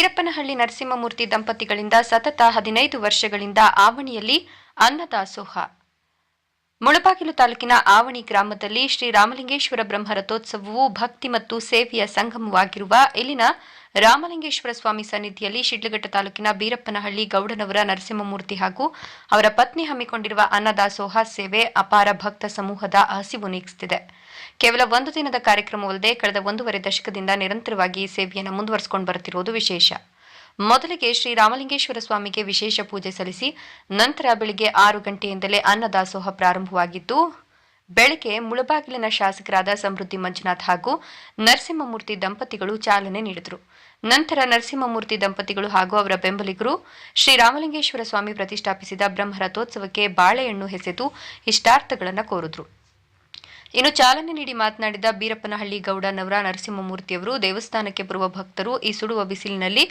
ಬೀರಪ್ಪನಹಳ್ಳಿ ನರಸಿಂಹಮೂರ್ತಿ ದಂಪತಿಗಳಿಂದ ಸತತ ಹದಿನೈದು ವರ್ಷಗಳಿಂದ ಆವಣಿಯಲ್ಲಿ ಅನ್ನದಾಸೋಹ. ಮುಳಬಾಗಿಲು ತಾಲೂಕಿನ ಆವಣಿ ಗ್ರಾಮದಲ್ಲಿ ಶ್ರೀ ರಾಮಲಿಂಗೇಶ್ವರ ಬ್ರಹ್ಮ ರಥೋತ್ಸವವು ಭಕ್ತಿ ಮತ್ತು ಸೇವೆಯ ಸಂಗಮವಾಗಿರುವ ಇಲ್ಲಿನ ರಾಮಲಿಂಗೇಶ್ವರ ಸ್ವಾಮಿ ಸನ್ನಿಧಿಯಲ್ಲಿ ಶಿಡ್ಲಘಟ್ಟ ತಾಲೂಕಿನ ಬೀರಪ್ಪನಹಳ್ಳಿ ಗೌಡನವರ ನರಸಿಂಹಮೂರ್ತಿ ಹಾಗೂ ಅವರ ಪತ್ನಿ ಹಮ್ಮಿಕೊಂಡಿರುವ ಅನ್ನದಾಸೋಹ ಸೇವೆ ಅಪಾರ ಭಕ್ತ ಸಮೂಹದ ಹಸಿವು ನೀಗಿಸುತ್ತಿದೆ ಕೇವಲ ಒಂದು ದಿನದ ಕಾರ್ಯಕ್ರಮವಲ್ಲದೆ ಕಳೆದ ಒಂದೂವರೆ ದಶಕದಿಂದ ನಿರಂತರವಾಗಿ ಸೇವೆಯನ್ನು ಮುಂದುವರೆಸಿಕೊಂಡು ಬರುತ್ತಿರುವುದು ವಿಶೇಷ. ಮೊದಲಿಗೆ ಶ್ರೀ ರಾಮಲಿಂಗೇಶ್ವರ ಸ್ವಾಮಿಗೆ ವಿಶೇಷ ಪೂಜೆ ಸಲ್ಲಿಸಿ, ನಂತರ ಬೆಳಿಗ್ಗೆ ಆರು ಗಂಟೆಯಿಂದಲೇ ಅನ್ನದಾಸೋಹ ಪ್ರಾರಂಭವಾಗಿದ್ದು, ಬೆಳಗ್ಗೆ ಮುಳಬಾಗಿಲಿನ ಶಾಸಕರಾದ ಸಮೃದ್ಧಿ ಮಂಜುನಾಥ್ ಹಾಗೂ ನರಸಿಂಹಮೂರ್ತಿ ದಂಪತಿಗಳು ಚಾಲನೆ ನೀಡಿದರು. ನಂತರ ನರಸಿಂಹಮೂರ್ತಿ ದಂಪತಿಗಳು ಹಾಗೂ ಅವರ ಬೆಂಬಲಿಗರು ಶ್ರೀ ರಾಮಲಿಂಗೇಶ್ವರ ಸ್ವಾಮಿ ಪ್ರತಿಷ್ಠಾಪಿಸಿದ ಬ್ರಹ್ಮರಥೋತ್ಸವಕ್ಕೆ ಬಾಳೆಹಣ್ಣು ಹೆಸೆದು ಇಷ್ಟಾರ್ಥಗಳನ್ನು ಕೋರಿದ್ರು. ಇನ್ನು ಚಾಲನೆ ನೀಡಿ ಮಾತನಾಡಿದ ಬೀರಪ್ಪನಹಳ್ಳಿ ಗೌಡ ನವರ ನರಸಿಂಹಮೂರ್ತಿಯವರು ದೇವಸ್ಥಾನಕ್ಕೆ ಬರುವ ಭಕ್ತರು ಈ ಸುಡುವ ಬಿಸಿಲಿನಲ್ಲಿ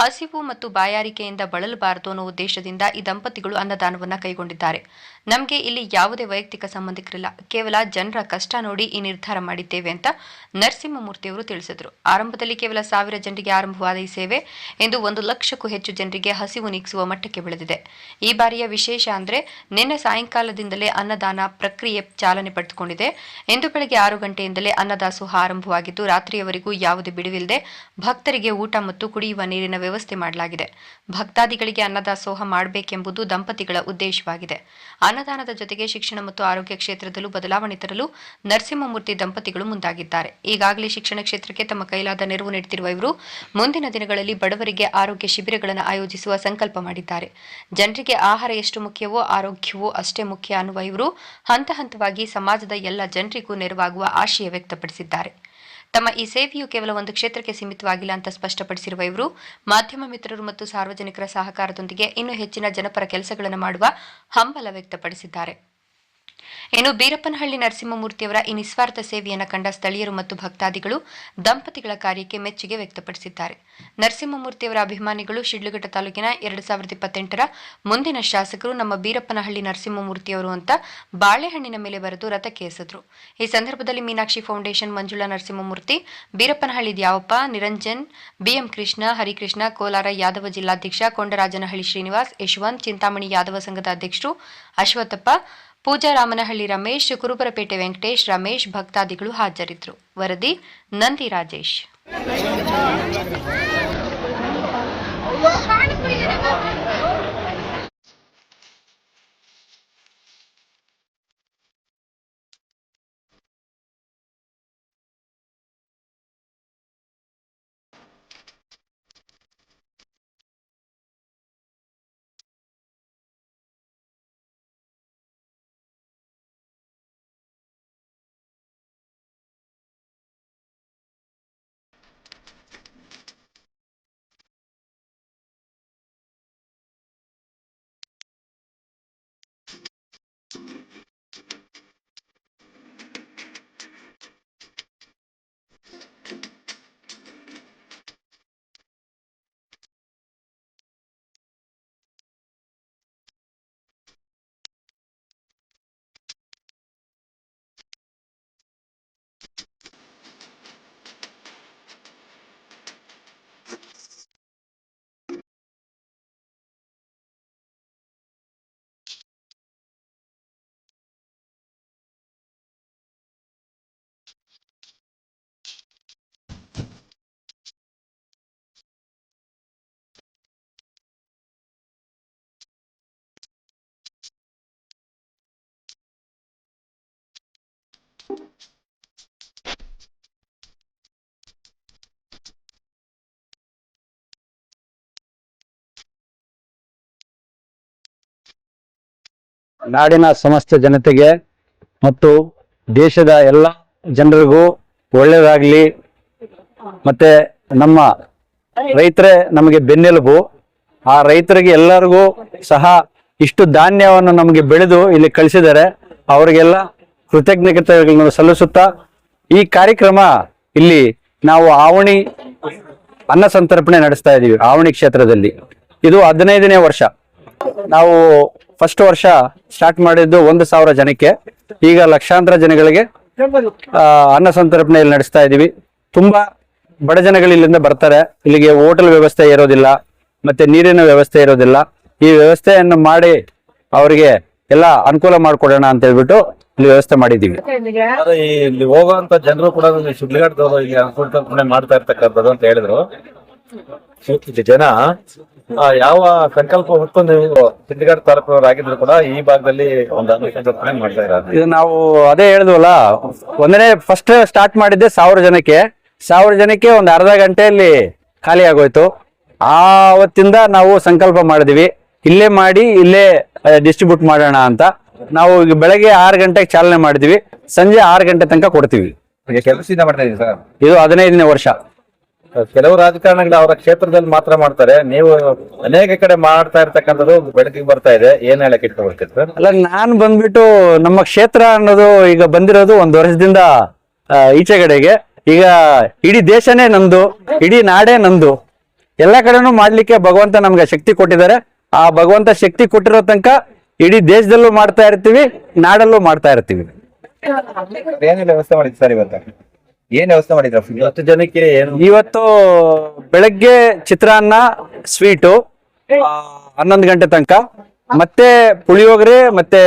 ಹಸಿವು ಮತ್ತು ಬಾಯಾರಿಕೆಯಿಂದ ಬಳಲಬಾರದು ಅನ್ನೋ ಉದ್ದೇಶದಿಂದ ಈ ದಂಪತಿಗಳು ಅನ್ನದಾನವನ್ನ ಕೈಗೊಂಡಿದ್ದಾರೆ. ನಮಗೆ ಇಲ್ಲಿ ಯಾವುದೇ ವೈಯಕ್ತಿಕ ಸಂಬಂಧಿಕರಿಲ್ಲ. ಕೇವಲ ಜನರ ಕಷ್ಟ ನೋಡಿ ಈ ನಿರ್ಧಾರ ಮಾಡಿದ್ದೇವೆ ಅಂತ ನರಸಿಂಹಮೂರ್ತಿಯವರು ತಿಳಿಸಿದರು. ಆರಂಭದಲ್ಲಿ ಕೇವಲ ಸಾವಿರ ಜನರಿಗೆ ಆರಂಭವಾದ ಈ ಸೇವೆ ಇಂದು ಒಂದು ಲಕ್ಷಕ್ಕೂ ಹೆಚ್ಚು ಜನರಿಗೆ ಹಸಿವು ನೀಗಿಸುವ ಮಟ್ಟಕ್ಕೆ ಬೆಳೆದಿದೆ. ಈ ಬಾರಿಯ ವಿಶೇಷ ಅಂದ್ರೆ ನಿನ್ನೆ ಸಾಯಂಕಾಲದಿಂದಲೇ ಅನ್ನದಾನ ಪ್ರಕ್ರಿಯೆ ಚಾಲನೆ ಪಡೆದುಕೊಂಡಿದೆ. ಇಂದು ಬೆಳಗ್ಗೆ ಆರು ಗಂಟೆಯಿಂದಲೇ ಅನ್ನದಾಸೋಹ ಆರಂಭವಾಗಿದ್ದು, ರಾತ್ರಿಯವರೆಗೂ ಯಾವುದೇ ಬಿಡುವಿಲ್ಲದೆ ಭಕ್ತರಿಗೆ ಊಟ ಮತ್ತು ಕುಡಿಯುವ ನೀರಿನ ವ್ಯವಸ್ಥೆ ಮಾಡಲಾಗಿದೆ. ಭಕ್ತಾದಿಗಳಿಗೆ ಅನ್ನದಾಸೋಹ ಮಾಡಬೇಕೆಂಬುದು ದಂಪತಿಗಳ ಉದ್ದೇಶವಾಗಿದೆ. ಅನ್ನದಾನದ ಜೊತೆಗೆ ಶಿಕ್ಷಣ ಮತ್ತು ಆರೋಗ್ಯ ಕ್ಷೇತ್ರದಲ್ಲೂ ಬದಲಾವಣೆ ತರಲು ನರಸಿಂಹಮೂರ್ತಿ ದಂಪತಿಗಳು ಮುಂದಾಗಿದ್ದಾರೆ. ಈಗಾಗಲೇ ಶಿಕ್ಷಣ ಕ್ಷೇತ್ರಕ್ಕೆ ತಮ್ಮ ಕೈಲಾದ ನೆರವು ನೀಡುತ್ತಿರುವ ಇವರು ಮುಂದಿನ ದಿನಗಳಲ್ಲಿ ಬಡವರಿಗೆ ಆರೋಗ್ಯ ಶಿಬಿರಗಳನ್ನು ಆಯೋಜಿಸುವ ಸಂಕಲ್ಪ ಮಾಡಿದ್ದಾರೆ. ಜನರಿಗೆ ಆಹಾರ ಎಷ್ಟು ಮುಖ್ಯವೋ ಆರೋಗ್ಯವೂ ಅಷ್ಟೇ ಮುಖ್ಯ ಅನ್ನುವ ಇವರು ಹಂತ ಹಂತವಾಗಿ ಸಮಾಜದ ಎಲ್ಲ ಜನರಿಗೂ ನೆರವಾಗುವ ಆಶಯ ವ್ಯಕ್ತಪಡಿಸಿದ್ದಾರೆ. ತಮ್ಮ ಈ ಸೇವೆಯು ಕೇವಲ ಒಂದು ಕ್ಷೇತ್ರಕ್ಕೆ ಸೀಮಿತವಾಗಿಲ್ಲ ಅಂತ ಸ್ಪಷ್ಟಪಡಿಸಿರುವ ಇವರು, ಮಾಧ್ಯಮ ಮಿತ್ರರು ಮತ್ತು ಸಾರ್ವಜನಿಕರ ಸಹಕಾರದೊಂದಿಗೆ ಇನ್ನೂ ಹೆಚ್ಚಿನ ಜನಪರ ಕೆಲಸಗಳನ್ನು ಮಾಡುವ ಹಂಬಲ ವ್ಯಕ್ತಪಡಿಸಿದ್ದಾರೆ. ಇನ್ನು ಬೀರಪ್ಪನಹಳ್ಳಿ ನರಸಿಂಹಮೂರ್ತಿಯವರ ಈ ನಿಸ್ವಾರ್ಥ ಸೇವೆಯನ್ನು ಕಂಡ ಸ್ಥಳೀಯರು ಮತ್ತು ಭಕ್ತಾದಿಗಳು ದಂಪತಿಗಳ ಕಾರ್ಯಕ್ಕೆ ಮೆಚ್ಚುಗೆ ವ್ಯಕ್ತಪಡಿಸಿದ್ದಾರೆ. ನರಸಿಂಹಮೂರ್ತಿಯವರ ಅಭಿಮಾನಿಗಳು ಶಿಡ್ಲಘಟ್ಟ ತಾಲೂಕಿನ ಎರಡು ಸಾವಿರದ ಇಪ್ಪತ್ತೆಂಟರ ಮುಂದಿನ ಶಾಸಕರು ನಮ್ಮ ಬೀರಪ್ಪನಹಳ್ಳಿ ನರಸಿಂಹಮೂರ್ತಿಯವರು ಅಂತ ಬಾಳೆಹಣ್ಣಿನ ಮೇಲೆ ಬರೆದು ರಥಕ್ಕೆ ಎಸೆದ್ರು ಈ ಸಂದರ್ಭದಲ್ಲಿ Meenakshi foundation, Manjula Narasimhamurthy, Beerappanahalli Dyavappa, Niranjan, B M Krishna, Harikrishna, Kolar Yadava ಜಿಲ್ಲಾಧ್ಯಕ್ಷ, ಕೊಂಡರಾಜನಹಳ್ಳಿ ಶ್ರೀನಿವಾಸ್, ಯಶವಂತ್, ಚಿಂತಾಮಣಿ ಯಾದವ ಸಂಘದ ಅಧ್ಯಕ್ಷರು, ಅಶ್ವತ್ಥಪ್ಪ ಪೂಜಾ ರಾಮನಹಳ್ಳಿ ರಮೇಶ್ ಕುರುಬರಪೇಟೆ ವೆಂಕಟೇಶ್ ರಮೇಶ್ ಭಕ್ತಾದಿಗಳು ಹಾಜರಿದ್ದರು. ವರದಿ ನಂದಿ ರಾಜೇಶ್. ನಾಡಿನ ಸಮಸ್ತ ಜನತೆಗೆ ಮತ್ತು ದೇಶದ ಎಲ್ಲ ಜನರಿಗೂ ಒಳ್ಳೆಯದಾಗಲಿ. ಮತ್ತೆ ನಮ್ಮ ರೈತರೇ ನಮಗೆ ಬೆನ್ನೆಲುಬು. ಆ ರೈತರಿಗೆ ಎಲ್ಲರಿಗೂ ಸಹ ಇಷ್ಟು ಧಾನ್ಯವನ್ನು ನಮಗೆ ಬೆಳೆದು ಇಲ್ಲಿ ಕಳಿಸಿದರೆ ಅವರಿಗೆಲ್ಲ ಕೃತಜ್ಞತೆಗಳನ್ನು ಸಲ್ಲಿಸುತ್ತಾ ಈ ಕಾರ್ಯಕ್ರಮ ಇಲ್ಲಿ ನಾವು ಆವಣಿ ಅನ್ನ ಸಂತರ್ಪಣೆ ನಡೆಸ್ತಾ ಇದ್ದೀವಿ ಆವಣಿ ಕ್ಷೇತ್ರದಲ್ಲಿ. ಇದು ಹದಿನೈದನೇ ವರ್ಷ. ನಾವು ಫಸ್ಟ್ ವರ್ಷ ಸ್ಟಾರ್ಟ್ ಮಾಡಿದ್ದು ಒಂದು ಸಾವಿರ ಜನಕ್ಕೆ. ಈಗ ಲಕ್ಷಾಂತರ ಜನಗಳಿಗೆ ಅನ್ನ ಅನ್ನ ಸಂತರ್ಪಣೆಯಲ್ಲಿ ನಡೆಸ್ತಾ ಇದ್ದೀವಿ ತುಂಬಾ ಬಡ ಜನಗಳು ಇಲ್ಲಿಂದ ಬರ್ತಾರೆ. ಇಲ್ಲಿಗೆ ಹೋಟೆಲ್ ವ್ಯವಸ್ಥೆ ಇರೋದಿಲ್ಲ, ಮತ್ತೆ ನೀರಿನ ವ್ಯವಸ್ಥೆ ಇರೋದಿಲ್ಲ. ಈ ವ್ಯವಸ್ಥೆಯನ್ನು ಮಾಡಿ ಅವರಿಗೆ ಎಲ್ಲ ಅನುಕೂಲ ಮಾಡಿಕೊಡೋಣ ಅಂತ ಹೇಳ್ಬಿಟ್ಟು ಇಲ್ಲಿ ವ್ಯವಸ್ಥೆ ಮಾಡಿದೀವಿ ಆದ್ರೆ ಈ ಇಲ್ಲಿ ಹೋಗುವಂತ ಜನರು ಕೂಡ ಸುಡ್ಲಿಗಾಡ್ದವರು ಇಲ್ಲಿ ಅನುಕೂಲ ಮಾಡ್ತಾ ಇರ್ತಕ್ಕಂಥದ್ದು ಅಂತ ಹೇಳಿದ್ರು. ಜನ ಆ, ಯಾವ ಸಂಕಲ್ಪ ಹೊತ್ಕೊಂಡು ನೀವು ತಾಲೂಕಿದ್ರು ತಾಲೂಕಿನವರು ಆಗಿದ್ರು ಕೂಡ ಈ ಭಾಗದಲ್ಲಿ ಒಂದು ಅನುಕೂಲ ಮಾಡ್ತಾ ಇದ್ದಾರೆ ಇದು ನಾವು ಅದೇ ಹೇಳಿದ್ವಲ್ಲ ಒಂದನೇ ಫಸ್ಟ್ ಸ್ಟಾರ್ಟ್ ಮಾಡಿದ್ದೆ ಸಾವಿರ ಜನಕ್ಕೆ. ಸಾವಿರ ಜನಕ್ಕೆ ಒಂದು ಅರ್ಧ ಗಂಟೆಯಲ್ಲಿ ಖಾಲಿ ಆಗೋಯ್ತು. ಆ ಅವತ್ತಿಂದ ನಾವು ಸಂಕಲ್ಪ ಮಾಡಿದ್ವಿ ಇಲ್ಲೇ ಮಾಡಿ ಇಲ್ಲೇ ಡಿಸ್ಟ್ರಿಬ್ಯೂಟ್ ಮಾಡೋಣ ಅಂತ. ನಾವು ಈಗ ಬೆಳಗ್ಗೆ ಆರು ಗಂಟೆಗೆ ಚಾಲನೆ ಮಾಡಿದ್ವಿ ಸಂಜೆ ಆರು ಗಂಟೆ ತನಕ ಕೊಡ್ತೀವಿ. ಕೆಲಸದಿಂದ ಮಾಡ್ತಾ ಇದ್ದೀವಿ ಸರ್? ಇದು ಹದಿನೈದನೇ ವರ್ಷ. ಕೆಲವು ರಾಜಕಾರಣಿಗಳು ಅವರ ಕ್ಷೇತ್ರದಲ್ಲಿ ಮಾತ್ರ ಮಾಡ್ತಾರೆ. ನೀವು ಅನೇಕ ಕಡೆ ಮಾಡ್ತಾ ಇರ್ತಕ್ಕಂಥದ್ದು ಬೆಳಕಿಗೆ ಬರ್ತಾ ಇದೆ. ಏನ್ ಹೇಳಕ್ ಇಟ್ಕೊಳ್ತೀರಿ ಸರ್? ಅಲ್ಲ ನಾನ್ ಬಂದ್ಬಿಟ್ಟು ನಮ್ಮ ಕ್ಷೇತ್ರ ಅನ್ನೋದು ಈಗ ಬಂದಿರೋದು ಒಂದು ವರ್ಷದಿಂದ ಆ, ಈಚೆಗಡೆಗೆ. ಈಗ ಇಡೀ ದೇಶನೇ ನಂದು ಇಡೀ ನಾಡೇ ನಂದು. ಎಲ್ಲ ಕಡೆನೂ ಮಾಡ್ಲಿಕ್ಕೆ ಭಗವಂತ ನಮ್ಗೆ ಶಕ್ತಿ ಕೊಟ್ಟಿದ್ದಾರೆ. ಆ ಭಗವಂತ ಶಕ್ತಿ ಕೊಟ್ಟಿರೋ ತನಕ ಇಡೀ ದೇಶದಲ್ಲೂ ಮಾಡ್ತಾ ಇರ್ತೀವಿ ನಾಡಲ್ಲೂ ಮಾಡ್ತಾ ಇರ್ತೀವಿ. ಏನೆಲ್ಲ ವ್ಯವಸ್ಥೆ ಮಾಡಿದ್ರಿ ಸರ್ ಇವತ್ತು? ಏನ್ ವ್ಯವಸ್ಥೆ ಮಾಡಿದ್ರ ಹತ್ತು ಜನಕ್ಕೆ ಏನು? ಇವತ್ತು ಬೆಳಗ್ಗೆ ಚಿತ್ರಾನ್ನ ಸ್ವೀಟು ಹನ್ನೊಂದು ಗಂಟೆ ತನಕ. ಮತ್ತೆ ಪುಳಿಯೋಗರೆ ಮತ್ತೆ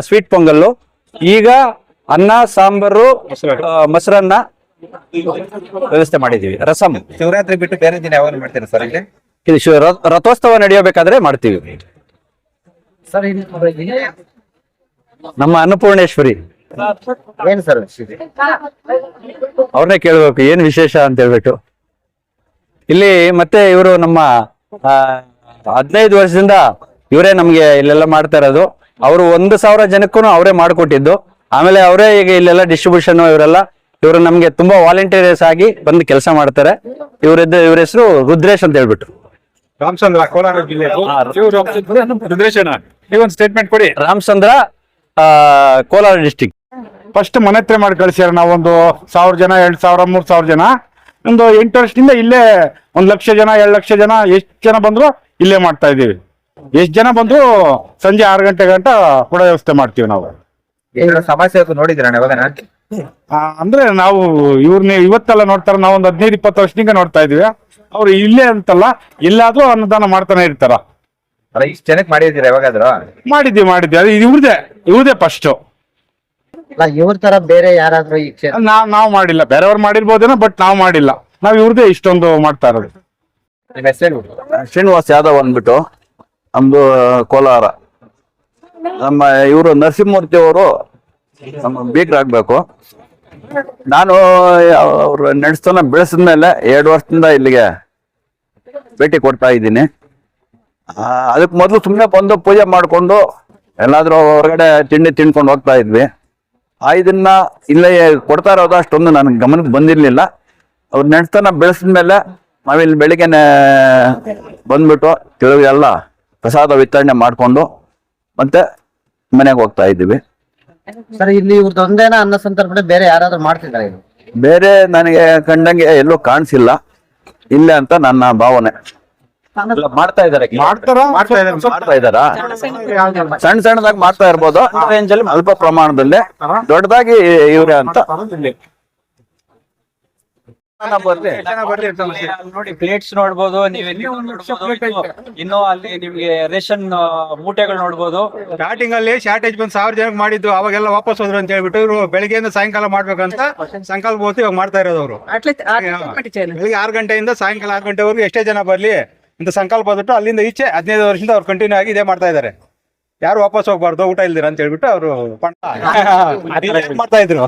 ಸ್ವೀಟ್ ಪೊಂಗಲ್ಲು. ಈಗ ಅನ್ನ ಸಾಂಬಾರು ಆ, ಮೊಸರನ್ನ ವ್ಯವಸ್ಥೆ ಮಾಡಿದೀವಿ ರಸಮ್ ಶಿವರಾತ್ರಿ ಬಿಟ್ಟು ಬೇರೆ ದಿನ ಯಾವಾಗ ಮಾಡ್ತೀರಾ ಸರ್ ಇಲ್ಲಿ? ಇದು ಶಿವ- ರ- ರಥೋತ್ಸವ ನಡೆಯಬೇಕಾದ್ರೆ ಮಾಡ್ತೀವಿ. ನಮ್ಮ ಅನ್ನಪೂರ್ಣೇಶ್ವರಿ. ಏನ್ ಸರ್? ಅವ್ರನ್ನೇ ಕೇಳ್ಬೇಕು ಏನ್ ವಿಶೇಷ ಅಂತ ಹೇಳ್ಬಿಟ್ಟು. ಇಲ್ಲಿ ಮತ್ತೆ ಇವರು ನಮ್ಮ ಹದಿನೈದು ವರ್ಷದಿಂದ ಇವರೇ ನಮ್ಗೆ ಇಲ್ಲೆಲ್ಲ ಮಾಡ್ತಾ ಇರೋದು. ಅವರು ಒಂದು ಸಾವಿರ ಜನಕ್ಕೂ ಅವರೇ ಮಾಡಿಕೊಟ್ಟಿದ್ದು. ಆಮೇಲೆ ಅವರೇ ಈಗ ಇಲ್ಲೆಲ್ಲ ಡಿಸ್ಟ್ರಿಬ್ಯೂಷನ್ ಇವರೆಲ್ಲ ಇವರು ನಮ್ಗೆ ತುಂಬಾ ವಾಲಂಟಿಯರ್ಸ್ ಆಗಿ ಬಂದು ಕೆಲಸ ಮಾಡ್ತಾರೆ. ಇವರದ್ದು ಇವ್ರ ಹೆಸರು ರುದ್ರೇಶ್ ಅಂತ ಹೇಳ್ಬಿಟ್ಟು. ರಾಮಚಂದ್ರ ಕೋಲಾರ ಜಿಲ್ಲೆ. ಚಂದ್ರೇಶಣ್ಣ ನೀವೊಂದು ಒಂದು ಸ್ಟೇಟ್ಮೆಂಟ್ ಕೊಡಿ. ರಾಮಚಂದ್ರ ಆ, ಕೋಲಾರ ಡಿಸ್ಟಿಕ್ ಫಸ್ಟ್ ಮನೆ ಹತ್ರ ಮಾಡಿ ಕಳಿಸ್ಯಾರ ನಾವೊಂದು ಸಾವಿರ ಜನ ಎರಡ್ ಸಾವಿರ ಮೂರ್ ಸಾವಿರ ಜನ. ಒಂದು ಎಂಟು ವರ್ಷದಿಂದ ಇಲ್ಲೇ ಒಂದ್ ಲಕ್ಷ ಜನ ಎರಡ್ ಲಕ್ಷ ಜನ ಎಷ್ಟ್ ಜನ ಬಂದ್ರು ಇಲ್ಲೇ ಮಾಡ್ತಾ ಇದೀವಿ ಎಷ್ಟ್ ಜನ ಬಂದ್ರು ಸಂಜೆ ಆರು ಗಂಟೆ ಗಂಟ ಕೂಡ ವ್ಯವಸ್ಥೆ ಮಾಡ್ತೀವಿ ನಾವು. ಸಮಸ್ಯೆ ನೋಡಿದ್ರೆ ಆ, ಅಂದ್ರೆ ನಾವು ಇವ್ರನ್ನ ಇವತ್ತೆಲ್ಲ ನೋಡ್ತಾರ ನಾವು ಒಂದು ಹದಿನೈದು ಇಪ್ಪತ್ತು ವರ್ಷದಿಂದ ನೋಡ್ತಾ ಇದೀವಿ. ಅವ್ರು ಇಲ್ಲೇ ಅಂತಲ್ಲ ಎಲ್ಲಾದ್ರೂ ಅನ್ನದಾನ ಮಾಡ್ತಾನೆ ಇರ್ತಾರ. ಇಷ್ಟು ಜನಕ್ಕೆ ಮಾಡಿದ್ದೀರಾ ಯಾವಾಗಾದ್ರೂ? ಮಾಡಿದ್ವಿ ಮಾಡಿದ್ವಿ ಅದು ಇವ್ರದೇ ಇವ್ರದೇ ಫಸ್ಟ್ ಅಲ್ಲ ಇವ್ರ ತರ ಬೇರೆ ಯಾರಾದ್ರೂ ಈ ಕ್ಷೇತ್ರ ನಾವ್ ನಾವ್ ಮಾಡಿಲ್ಲ. ಬೇರೆಯವ್ರು ಮಾಡಿರ್ಬೋದೇನೋ ಬಟ್ ನಾವ್ ಮಾಡಿಲ್ಲ. ನಾವ್ ಇವ್ರದೇ ಇಷ್ಟೊಂದು ಮಾಡ್ತಾ ಇರೋದು. ನಿಮ್ಮ ಹೆಸರು ಶ್ರೀನಿವಾಸ್ ಯಾದವ್ ಅಂದ್ಬಿಟ್ಟು ನಮ್ದು ಕೋಲಾರ. ನಮ್ಮ ಇವರು ನರಸಿಂಹಮೂರ್ತಿ ಅವರು ನಮ್ಮ ಬೀಗ್ರಾಗ್ಬೇಕು ನಾನು ಅವ್ರ ನಡೆಸ್ತನ ಬೆಳೆಸಿದ ಮೇಲೆ ಎರಡು ವರ್ಷದಿಂದ ಇಲ್ಲಿಗೆ ಭೇಟಿ ಕೊಡ್ತಾ ಇದ್ದೀನಿ. ಅದಕ್ಕೆ ಮೊದಲು ಸುಮ್ಮನೆ ಬಂದು ಪೂಜೆ ಮಾಡಿಕೊಂಡು ಎಲ್ಲಾದರೂ ಹೊರಗಡೆ ತಿಂಡಿ ತಿನ್ಕೊಂಡು ಹೋಗ್ತಾ ಇದ್ವಿ. ಆ ಇದನ್ನ ಇಲ್ಲೇ ಕೊಡ್ತಾ ಇರೋದು ಅಷ್ಟೊಂದು ನನಗೆ ಗಮನಕ್ಕೆ ಬಂದಿರಲಿಲ್ಲ. ಅವ್ರ ನೆಡ್ತನ ಬೆಳೆಸಿದ ಮೇಲೆ ನಾವಿಲ್ಲಿ ಬೆಳಿಗ್ಗೆನೆ ಬಂದ್ಬಿಟ್ಟು ತಿಳಿದೆಲ್ಲ ಪ್ರಸಾದ ವಿತರಣೆ ಮಾಡಿಕೊಂಡು ಮತ್ತೆ ಮನೆಗೆ ಹೋಗ್ತಾ ಇದ್ದೀವಿ. ಸರ್ ಇಲ್ಲಿ ಇವ್ರದ್ದು ಒಂದೇನ ಅನ್ನ ಸಂತರ್ಪಣೆ ಬೇರೆ ಯಾರಾದ್ರೂ ಮಾಡ್ತಿದ್ದಾರೆ ಇದು? ಬೇರೆ ನನಗೆ ಕಂಡಂಗೆ ಎಲ್ಲೂ ಕಾಣಿಸಿಲ್ಲ. ಇಲ್ಲ ಅಂತ ನನ್ನ ಭಾವನೆ. ಇಲ್ಲ, ಮಾಡ್ತಾ ಇದಾರೆ ಮಾಡ್ತಾರ? ಮಾಡ್ತಾ ಇದಾರಾ ಸಣ್ಣ ಸಣ್ಣದಾಗಿ ಮಾಡ್ತಾ ಇರ್ಬೋದು. ರೇಂಜ್ ಅಲ್ಲಿ ಅಲ್ಪ ಪ್ರಮಾಣದಲ್ಲಿ. ದೊಡ್ಡದಾಗಿ ಇವ್ರೆ ಅಂತ. ನೋಡಿ ಪ್ಲೇಟ್ಸ್ ನೋಡ್ಬೋದು ನೀವು ಇನ್ನು- ಅಲ್ಲಿ ನಿಮ್ಗೆ ರೇಷನ್ ಮೂಟೆಗಳು ನೋಡ್ಬೋದು. ಸ್ಟಾರ್ಟಿಂಗ್ ಅಲ್ಲಿ ಶಾರ್ಟೇಜ್ ಬಂದ್ ಸಾವಿರ ಜನಕ್ಕೆ ಮಾಡಿದ್ದು ಅವಾಗೆಲ್ಲ ವಾಪಸ್ ಹೋದ್ರು ಅಂತ ಹೇಳ್ಬಿಟ್ಟು ಇವರು ಬೆಳಿಗ್ಗೆಯಿಂದ ಸಾಯಂಕಾಲ ಮಾಡ್ಬೇಕಂತ ಸಂಕಲ್ಪ ಹೊತ್ತು ಇವಾಗ ಮಾಡ್ತಾ ಇರೋದು ಅವರು. ಬೆಳಿಗ್ಗೆ ಆರು ಗಂಟೆಯಿಂದ ಸಾಯಂಕಾಲ ಆರು ಗಂಟೆವರೆಗೂ ಎಷ್ಟೇ ಜನ ಬರ್ಲಿ ಅಂತ ಸಂಕಲ್ಪ ಬಂದ್ಬಿಟ್ಟು ಅಲ್ಲಿಂದ ಈಚೆ ಹದಿನೈದು ವರ್ಷದಿಂದ ಅವ್ರು ಕಂಟಿನ್ಯೂ ಆಗಿ ಇದೇ ಮಾಡ್ತಾ ಇದ್ದಾರೆ ಯಾರು ವಾಪಸ್ ಹೋಗ್ಬಾರ್ದು ಊಟ ಇಲ್ದಿರ ಅಂತ ಹೇಳ್ಬಿಟ್ಟು ಅವರು ಮಾಡ್ತಾ ಇದ್ರು.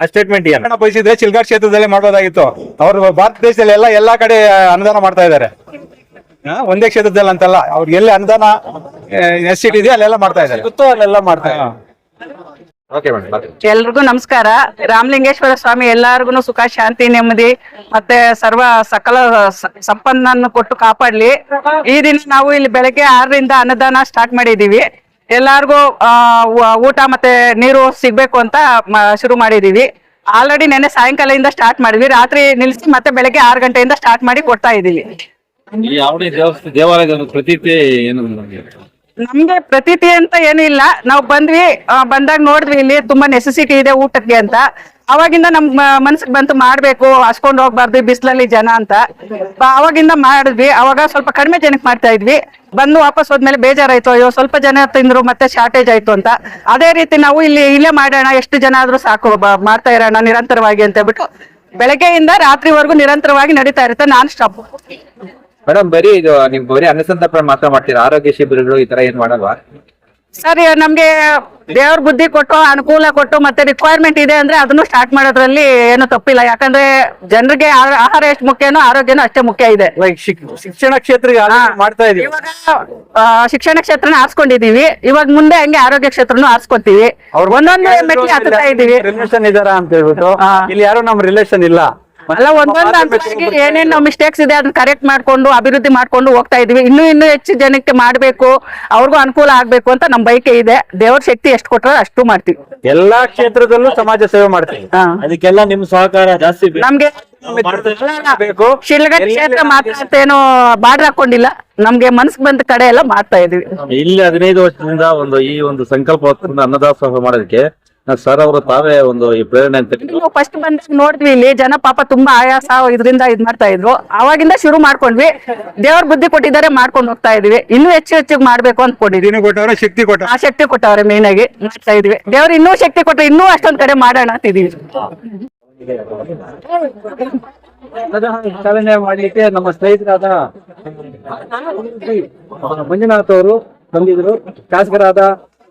ಸ್ಟೇಟ್ಮೆಂಟ್ ಬಯಸಿದ್ರೆ ಚಿಲ್ಗಾಡ್ ಕ್ಷೇತ್ರದಲ್ಲೇ ಮಾಡೋದಾಗಿತ್ತು ಅವರು ಭಾರತ ದೇಶದಲ್ಲಿ ಎಲ್ಲ ಎಲ್ಲಾ ಕಡೆ ಅನುದಾನ ಮಾಡ್ತಾ ಇದಾರೆ ಒಂದೇ ಕ್ಷೇತ್ರದಲ್ಲಿ ಅಂತಲ್ಲ ಅವ್ರಿಗೆ ಎಲ್ಲಿ ಅನುದಾನ ಎಸ್ ಸಿಟಿ ಇದೆಯಾ ಅಲ್ಲೆಲ್ಲ ಮಾಡ್ತಾ ಇದ್ದಾರೆ. ಗೊತ್ತು ಅಲ್ಲೆಲ್ಲ ಮಾಡ್ತಾ ಇದ್ದಾರೆ. ಓಕೆ ಮೇಡಮ್ ಎಲ್ರಿಗೂ ನಮಸ್ಕಾರ. ರಾಮಲಿಂಗೇಶ್ವರ ಸ್ವಾಮಿ ಎಲ್ಲಾರ್ಗು ಸುಖ ಶಾಂತಿ ನೆಮ್ಮದಿ ಮತ್ತೆ ಸರ್ವ ಸಕಲ ಸಂಪನ್ನ ಕೊಟ್ಟು ಕಾಪಾಡ್ಲಿ. ಈ ದಿನ ನಾವು ಇಲ್ಲಿ ಬೆಳಗ್ಗೆ ಆರರಿಂದ ಅನ್ನದಾನ ಸ್ಟಾರ್ಟ್ ಮಾಡಿದೀವಿ. ಎಲ್ಲಾರ್ಗೂ ಊಟ ಮತ್ತೆ ನೀರು ಸಿಗ್ಬೇಕು ಅಂತ ಶುರು ಮಾಡಿದೀವಿ. ಆಲ್ರೆಡಿ ನೆನ್ನೆ ಸಾಯಂಕಾಲದಿಂದ ಸ್ಟಾರ್ಟ್ ಮಾಡಿದ್ವಿ. ರಾತ್ರಿ ನಿಲ್ಸಿ ಮತ್ತೆ ಬೆಳಗ್ಗೆ ಆರು ಗಂಟೆಯಿಂದ ಸ್ಟಾರ್ಟ್ ಮಾಡಿ ಕೊಡ್ತಾ ಇದೀವಿ ಯಾವುದೇ ದೇವಸ್ಥಾನ ದೇವಾಲಯದ ಒಂದು ಪ್ರತೀತಿ ಏನು ನಮ್ಗೆ? ನಮ್ಗೆ ಪ್ರತೀತಿ ಅಂತ ಏನಿಲ್ಲ. ಇಲ್ಲ ನಾವು ಬಂದ್ವಿ ಆ, ಬಂದಾಗ ನೋಡಿದ್ವಿ ಇಲ್ಲಿ ತುಂಬಾ ನೆಸೆಸಿಟಿ ಇದೆ ಊಟಕ್ಕೆ ಅಂತ. ಅವಾಗಿಂದ ನಮ್ ಮನ್ಸಿಗೆ ಬಂತು ಮಾಡ್ಬೇಕು, ಹಸ್ಕೊಂಡ್ ಹೋಗ್ಬಾರ್ದು, ಬಿಸಿಲಲ್ಲಿ ಜನ ಅಂತ. ಅವಾಗಿಂದ ಮಾಡಿದ್ವಿ, ಅವಾಗ ಸ್ವಲ್ಪ ಕಡಿಮೆ ಜನಕ್ಕೆ ಮಾಡ್ತಾ ಇದ್ವಿ. ಬಂದು ವಾಪಸ್ ಹೋದ್ಮೇಲೆ ಬೇಜಾರಾಯ್ತು, ಅಯ್ಯೋ, ಸ್ವಲ್ಪ ಜನ ತಿಂದ್ರು, ಮತ್ತೆ ಶಾರ್ಟೇಜ್ ಆಯ್ತು ಅಂತ. ಅದೇ ರೀತಿ ನಾವು ಇಲ್ಲಿ ಇಲ್ಲೇ ಮಾಡೋಣ, ಎಷ್ಟು ಜನ ಆದ್ರೂ ಸಾಕು ಮಾಡ್ತಾ ಇರೋಣ, ನಿರಂತರವಾಗಿ ಅಂತ ಹೇಳ್ಬಿಟ್ಟು ಬೆಳಗ್ಗೆಯಿಂದ ರಾತ್ರಿವರೆಗೂ ನಿರಂತರವಾಗಿ ನಡೀತಾ ಇರುತ್ತೆ, ನಾನ್ ಸ್ಟಾಪ್. ಮೇಡಮ್, ಬರೀ ಇದು ನಿಮ್ ಬರೀ ಅನುಸಂಧಾನ ಮಾತ್ರ ಮಾಡ್ತೀರಾ? ಆರೋಗ್ಯ ಶಿಬಿರಗಳು ಈ ತರ ಏನ್ ಮಾಡಲ್ವಾ? ಸರಿ ನಮ್ಗೆ ದೇವ್ರ ಬುದ್ಧಿ ಕೊಟ್ಟು ಅನುಕೂಲ ಕೊಟ್ಟು ಮತ್ತೆ ರಿಕ್ವೈರ್ಮೆಂಟ್ ಇದೆ ಅಂದ್ರೆ ಅದನ್ನು ಸ್ಟಾರ್ಟ್ ಮಾಡೋದ್ರಲ್ಲಿ ಏನು ತಪ್ಪಿಲ್ಲ. ಯಾಕಂದ್ರೆ ಜನರಿಗೆ ಆಹಾರ ಎಷ್ಟು ಮುಖ್ಯನೋ ಆರೋಗ್ಯನೂ ಅಷ್ಟೇ ಮುಖ್ಯ ಇದೆ. ಶಿಕ್ಷಣ ಕ್ಷೇತ್ರಕ್ಕೆ already ಮಾಡ್ತಾ ಇದೀವಿ. ಶಿಕ್ಷಣ ಕ್ಷೇತ್ರನ ಆರಿಸ್ಕೊಂಡಿದೀವಿ. ಇವಾಗ ಮುಂದೆ ಹಂಗೆ ಆರೋಗ್ಯ ಕ್ಷೇತ್ರನು ಆರಿಸ್ಕೊತೀವಿ. ಒಂದೊಂದು ಮೆಟ್ಲಿ ಹತ್ತಾ ಇದೀವಿ. ರಿಲೇಷನ್ ಇದಾರ ಅಂತ ಹೇಳ್ಬಿಟ್ಟು ಇಲ್ಲಿ ಯಾರು ನಮ್ ರಿಲೇಷನ್ ಇಲ್ಲ. ಅಲ್ಲ ಒಂದೊಂದು ಹಂತವಾಗಿ ಏನೇನು ಮಿಸ್ಟೇಕ್ಸ್ ಇದೆ ಅದನ್ನ ಕರೆಕ್ಟ್ ಮಾಡ್ಕೊಂಡು ಅಭಿವೃದ್ಧಿ ಮಾಡ್ಕೊಂಡು ಹೋಗ್ತಾ ಇದೀವಿ. ಇನ್ನು ಇನ್ನೂ ಹೆಚ್ಚು ಜನಕ್ಕೆ ಮಾಡ್ಬೇಕು ಅವ್ರಿಗೂ ಅನುಕೂಲ ಆಗ್ಬೇಕು ಅಂತ ನಮ್ ಬೈಕೆ ಇದೆ. ದೇವ್ರ ಶಕ್ತಿ ಎಷ್ಟು ಕೊಟ್ರ ಅಷ್ಟು ಮಾಡ್ತೀವಿ. ಎಲ್ಲಾ ಕ್ಷೇತ್ರದಲ್ಲೂ ಸಮಾಜ ಸೇವೆ ಮಾಡ್ತೀವಿ. ಅದಕ್ಕೆಲ್ಲ ನಿಮ್ ಸಹಕಾರ ಜಾಸ್ತಿ. ನಮ್ಗೆ ಶಿಲ್ಗಡ್ ಕ್ಷೇತ್ರ ಅಂತ ಬಾರ್ಡರ್ ಹಾಕೊಂಡಿಲ್ಲ. ನಮ್ಗೆ ಮನ್ಸ್ ಬಂದ ಕಡೆ ಎಲ್ಲ ಮಾಡ್ತಾ ಇದೀವಿ. ಇಲ್ಲಿ ಹದಿನೈದು ವರ್ಷದಿಂದ ಒಂದು ಈ ಒಂದು ಸಂಕಲ್ಪ ಅನ್ನದಾಸೋಹ ಮಾಡೋದಕ್ಕೆ ಸರ್ ಅವರು ತಾವೇ ಒಂದು ಈ ಪ್ರೇರಣೆ ಅಂತ ನಾವು ಫಸ್ಟ್ ಬಂದಾಗ ನೋಡಿದ್ವಿ ಇಲ್ಲಿ ಜನ ಪಾಪ ತುಂಬಾ ಆಯಾಸ ಇದರಿಂದ ಇದ್ ಮಾಡ್ತಾ ಇದ್ರು. ಅವಾಗಿಂದ ಶುರು ಮಾಡ್ಕೊಂಡ್ವಿ. ದೇವ್ರ ಬುದ್ಧಿ ಕೊಟ್ಟಿದ್ದಾರೆ ಮಾಡ್ಕೊಂಡು ಹೋಗ್ತಾ ಇದೀವಿ. ಇನ್ನೂ ಹೆಚ್ಚು ಹೆಚ್ಚು ಮಾಡ್ಬೇಕು ಅನ್ಕೊಂಡಿದೀವಿ ಕೊಟ್ಟವ್ರೆ ಶಕ್ತಿ ಕೊಟ್ಟ ಆ ಶಕ್ತಿ ಕೊಟ್ಟವ್ರೆ ಮೇನ್ ಆಗಿ ಮಾಡ್ತಾ ಇದ್ವಿ. ದೇವ್ರು ಇನ್ನೂ ಶಕ್ತಿ ಕೊಟ್ಟರೆ ಇನ್ನೂ ಅಷ್ಟೊಂದ್ ಕಡೆ ಮಾಡೋಣ ಅಂತಿದೀವಿ. ಚಾಲನೆ ಮಾಡ್ಲಿಕ್ಕೆ ನಮ್ಮ ಸ್ನೇಹಿತರಾದ ಮಂಜುನಾಥ್ ಅವರು ಬಂದಿದ್ರು. ಶಾಸಕರಾದ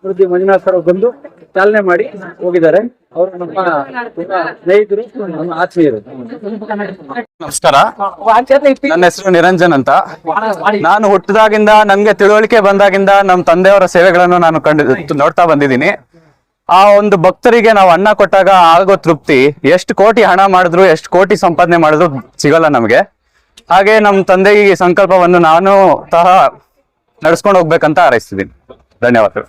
ಅಭಿವೃದ್ಧಿ ಮಂಜುನಾಥ್ ಅವ್ರು ಬಂದು ಚಾಲನೆ ಮಾಡಿ ಹೋಗಿದ್ದಾರೆ. ಅವರು ನಮ್ಮ ಸ್ನೇಹಿತರು, ನಮ್ಮ ಆತ್ಮೀಯರು. ನಮಸ್ಕಾರ. ನನ್ನ ಹೆಸರು ನಿರಂಜನ್ ಅಂತ. ನಾನು ಹುಟ್ಟಿದಾಗಿಂದ ನನ್ಗೆ ತಿಳುವಳಿಕೆ ಬಂದಾಗಿಂದ ನಮ್ಮ ತಂದೆಯವರ ಸೇವೆಗಳನ್ನು ನಾನು ಕಂಡು ನೋಡ್ತಾ ಬಂದಿದ್ದೀನಿ. ಆ ಒಂದು ಭಕ್ತರಿಗೆ ನಾವು ಅನ್ನ ಕೊಟ್ಟಾಗ ಆಗೋ ತೃಪ್ತಿ. ಎಷ್ಟು ಕೋಟಿ ಹಣ ಮಾಡಿದ್ರು, ಎಷ್ಟು ಕೋಟಿ ಸಂಪಾದನೆ ಮಾಡಿದ್ರು ಸಿಗಲ್ಲ ನಮಗೆ. ಹಾಗೆ ನಮ್ಮ ತಂದೆಗೆ ಈ ಸಂಕಲ್ಪವನ್ನು ನಾನು ಸಹ ನಡ್ಸ್ಕೊಂಡು ಹೋಗ್ಬೇಕಂತ ಹಾರೈಸ್ತಿದ್ದೀನಿ. ಧನ್ಯವಾದಗಳು.